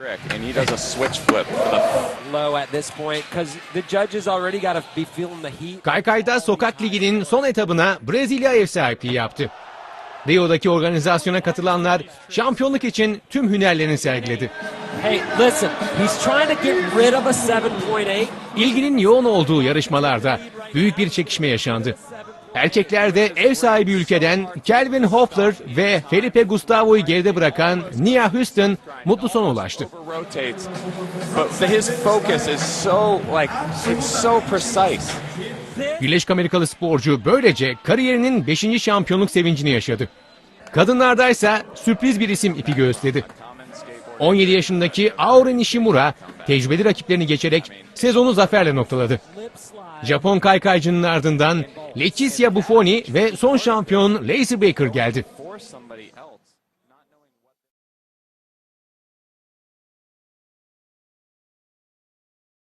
And he does a switch flip Low at this point because the judges already got to be feeling the heat. Kaykay'da Sokak Ligi'nin son etabına Brezilya ev sahipliği yaptı. Rio'daki organizasyona katılanlar şampiyonluk için tüm hünerlerini sergiledi. Hey, listen, he's trying to get rid of a 7.8. İlginin yoğun olduğu yarışmalarda büyük bir çekişme yaşandı. Erkeklerde ev sahibi ülkeden Kelvin Hoffler ve Felipe Gustavo'yu geride bırakan Nia Houston mutlu sona ulaştı. Birleşik Amerikalı sporcu böylece kariyerinin 5. şampiyonluk sevincini yaşadı. Kadınlardaysa sürpriz bir isim ipi göğüsledi. 17 yaşındaki Auri Nishimura tecrübeli rakiplerini geçerek sezonu zaferle noktaladı. Japon kaykaycının ardından Leticia Buffoni ve son şampiyon Lacey Baker geldi.